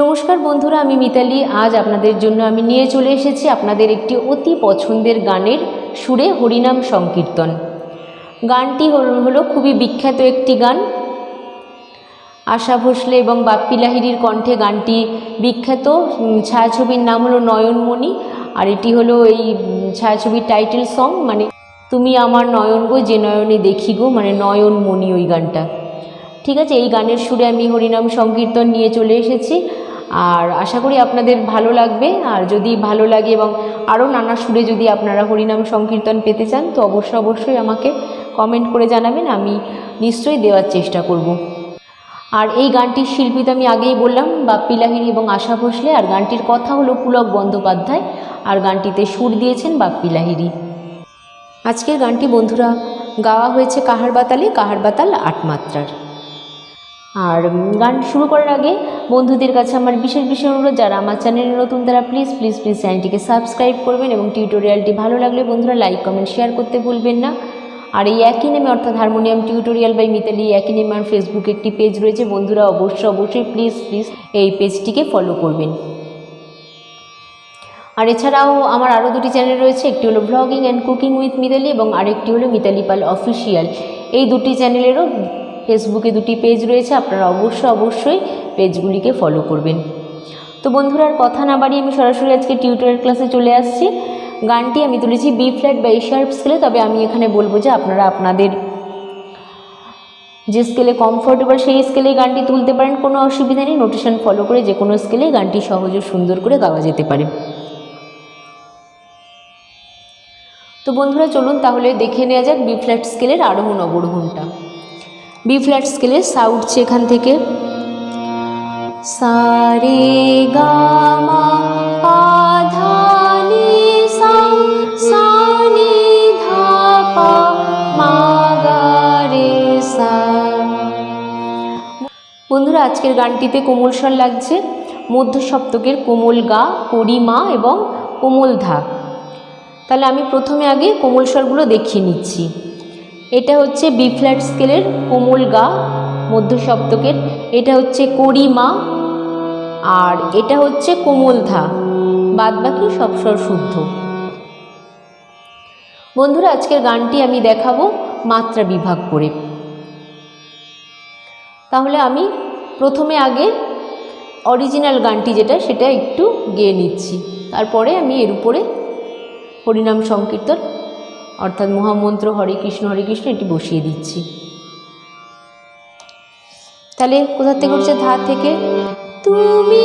নমস্কার বন্ধুরা, আমি মিতালি। আজ আপনাদের জন্য আমি নিয়ে চলে এসেছি আপনাদের একটি অতি পছন্দের গানের সুরে হরিনাম সংকীর্তন। গানটি হল খুবই বিখ্যাত একটি গান। আশা ভোসলে এবং বাপ্পি লাহিড়ির কণ্ঠে গানটি বিখ্যাত। ছায়াছবির নাম হলো নয়নমণি, আর এটি হলো এই ছায়াছবির টাইটেল সং মানে তুমি আমার নয়ন গো, যে নয়নে দেখি গো মানে নয়নমণি ওই গানটা। ঠিক আছে, এই গানের সুরে আমি হরিনাম সংকীর্তন নিয়ে চলে এসেছি। আর আশা করি আপনাদের ভালো লাগবে। আর যদি ভালো লাগে এবং আরও নানা সুরে যদি আপনারা হরিনাম সংকীর্তন পেতে চান, তো অবশ্যই অবশ্যই আমাকে কমেন্ট করে জানাবেন। আমি নিশ্চয়ই দেওয়ার চেষ্টা করব। আর এই গানটির শিল্পী তো আমি আগেই বললাম, বাপ্পি লাহিড়ী এবং আশা ভোসলে। আর গানটির কথা হলো পুলক বন্দ্যোপাধ্যায়। আর গানটিতে সুর দিয়েছেন বাপ্পি লাহিড়ী। আজকের গানটি বন্ধুরা, গাওয়া হয়েছে কাহার বাতালে, কাহার বাতাল আট মাত্রার আর গান শুরু করার আগে বন্ধুদের কাছে আমার বিশেষ বিশেষ অনুরোধ, যারা আমার চ্যানেলে নতুন তারা প্লিজ প্লিজ প্লিজ চ্যানেলটিকে সাবস্ক্রাইব করবেন এবং টিউটোরিয়ালটি ভালো লাগলে বন্ধুরা লাইক কমেন্ট শেয়ার করতে ভুলবেন না। আর এই একই নেমে অর্থাৎ হারমোনিয়াম টিউটোরিয়াল বাই মিতালি একই নেমে আমার ফেসবুকে একটি পেজ রয়েছে, বন্ধুরা অবশ্যই অবশ্যই প্লিজ প্লিজ এই পেজটিকে ফলো করবেন। আর এছাড়াও আমার আরও দুটি চ্যানেল রয়েছে, একটি হলো blogging and cooking with Mitali এবং আরেকটি হলো মিতালি পাল অফিসিয়াল এই দুটি চ্যানেলেরও ফেসবুকে দুটি পেজ রয়েছে, আপনারা অবশ্যই অবশ্যই পেজগুলিকে ফলো করবেন। তো বন্ধুরা, আর কথা না বাড়িয়ে আমি সরাসরি আজকে টিউটোরিয়াল ক্লাসে চলে আসছি। গানটি আমি তুলেছি বি ফ্ল্যাট বা এ শার্প স্কেলে তবে আমি এখানে বলব যে আপনারা আপনাদের যে স্কেলে কমফোর্টেবল সেই স্কেলে গানটি তুলতে পারেন, কোনো অসুবিধা নেই। নোটেশন ফলো করে যে কোনো স্কেলে গানটি সহজ ও সুন্দর করে গাওয়া যেতে পারে। তো বন্ধুরা, চলুন তাহলে দেখে নেওয়া যাক বি ফ্ল্যাট স্কেলের আরোহণ অবরোহণটা বি ফ্ল্যাট স্কেলে সা উঠছে এখান থেকে। সা ধাপা মাগারে সা। বন্ধুরা, আজকের গানটিতে কোমল স্বর লাগছে। মধ্য সপ্তকের কোমল গা করিমা এবং কোমল ধা। তাহলে আমি প্রথমে আগে কোমল স্বরগুলো দেখিয়ে নিচ্ছি। এটা হচ্ছে বি ফ্ল্যাট স্কেলের কোমল গা মধ্য সপ্তকের এটা হচ্ছে করিমা আর এটা হচ্ছে কোমল ধা। বাদ বাকি সব স্বর শুদ্ধ। বন্ধুরা, আজকের গানটি আমি দেখাবো মাত্রা বিভাগ করে। তাহলে আমি প্রথমে আগে অরিজিনাল গানটি যেটা, সেটা একটু গেয়ে নিচ্ছি। তারপরে আমি এর উপরে হরিনাম সংকীর্তন অর্থাৎ মহামন্ত্র হরে কৃষ্ণ হরে কৃষ্ণ, এটি বসিয়ে দিচ্ছি। তাহলে কোথা থেকে উঠছে? ধার থেকে? তুমি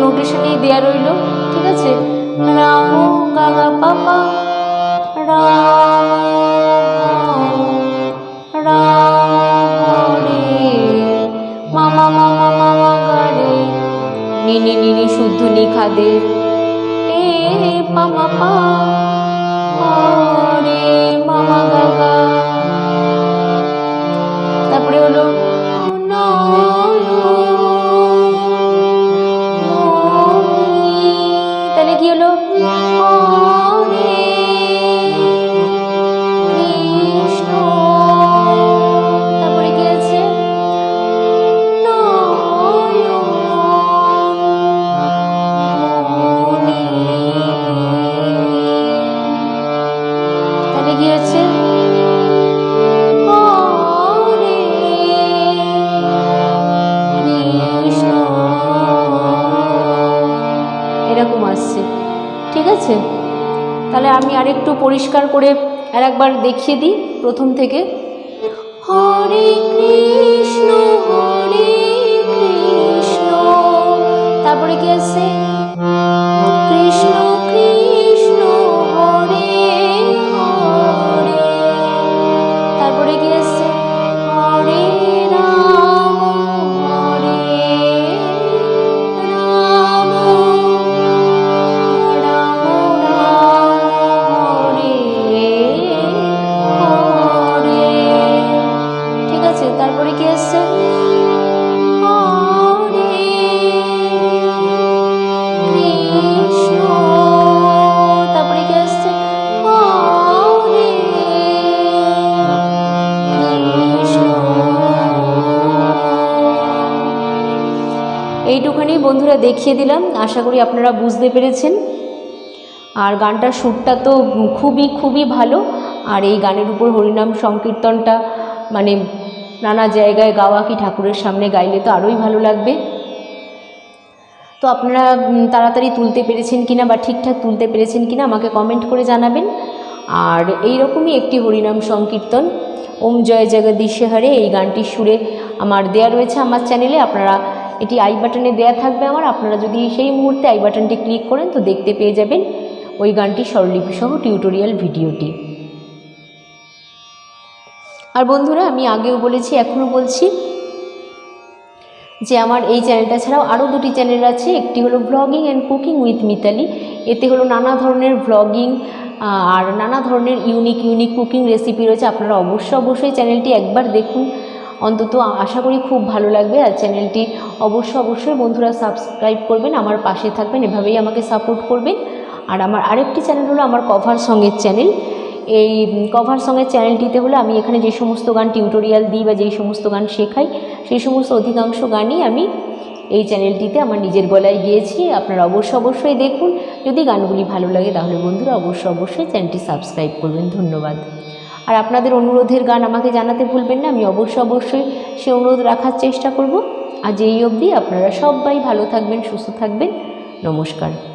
নোটেশনেই দেয়া রইল? ঠিক আছে। রাম গাগা পাপা রাম। তিনি নিরিশুদ্ধ নিখাদে। আমি আরেকটু পরিষ্কার করে আর একবার দেখিয়ে দিই প্রথম থেকে। হরে কৃষ্ণ হরে কৃষ্ণ। তারপরে কি আছে? কৃষ্ণ বন্ধুরা দেখিয়ে দিলাম। আশা করি আপনারা বুঝতে পেরেছেন। আর গানটার সুরটা তো খুবই খুবই ভালো। আর এই গানের উপর হরিনাম সংকীর্তনটা মানে নানা জায়গায় গাওয়া কি ঠাকুরের সামনে গাইলে তো আরোই ভালো লাগবে। তো আপনারা তাড়াতাড়ি তুলতে পেরেছেন কিনা বা ঠিকঠাক তুলতে পেরেছেন কিনা আমাকে কমেন্ট করে জানাবেন। আর এই রকমই একটি হরিনাম সংকীর্তন। ওম জয় জগদীশে হরে, এই গানটির সুরে আমার দেয়া রয়েছে আমার চ্যানেলে। আপনারা এটি আই বাটনে দেয়া থাকবে আমার। আপনারা যদি সেই মুহূর্তে আই বাটনটি ক্লিক করেন তো দেখতে পেয়ে যাবেন ওই গানটির স্বরলিপিসহ টিউটোরিয়াল ভিডিওটি। আর বন্ধুরা, আমি আগেও বলেছি, এখনও বলছি যে আমার এই চ্যানেলটা ছাড়াও আরও দুটি চ্যানেল আছে। একটি হলো blogging and cooking with Mitali এতে হলো নানা ধরনের ব্লগিং আর নানা ধরনের ইউনিক ইউনিক কুকিং রেসিপি রয়েছে। আপনারা অবশ্যই অবশ্যই চ্যানেলটি একবার দেখুন। অন্তত আশা করি খুব ভালো লাগবে আর চ্যানেলটি অবশ্যই অবশ্যই বন্ধুরা সাবস্ক্রাইব করবেন, আমার পাশে থাকবেন, এভাবেই আমাকে সাপোর্ট করবেন। আর আমার আরেকটি চ্যানেল হলো আমার কভার সঙ্গের চ্যানেল এই কভার সঙ্গের চ্যানেলটিতে হলো আমি এখানে যে সমস্ত গান টিউটোরিয়াল দিই বা যেই সমস্ত গান শেখাই, সেই সমস্ত অধিকাংশ গানই আমি এই চ্যানেলটিতে আমার নিজের গলায় গিয়েছি। আপনারা অবশ্যই অবশ্যই দেখুন। যদি গানগুলি ভালো লাগে তাহলে বন্ধুরা অবশ্যই অবশ্যই চ্যানেলটি সাবস্ক্রাইব করবেন। ধন্যবাদ। আর আপনাদের অনুরোধের গান আমাকে জানাতে ভুলবেন না, আমি অবশ্য অবশ্যই সে অনুরোধ রাখার চেষ্টা করব। আজ এই অবধি আপনারা সবাই ভালো থাকবেন, সুস্থ থাকবেন। নমস্কার।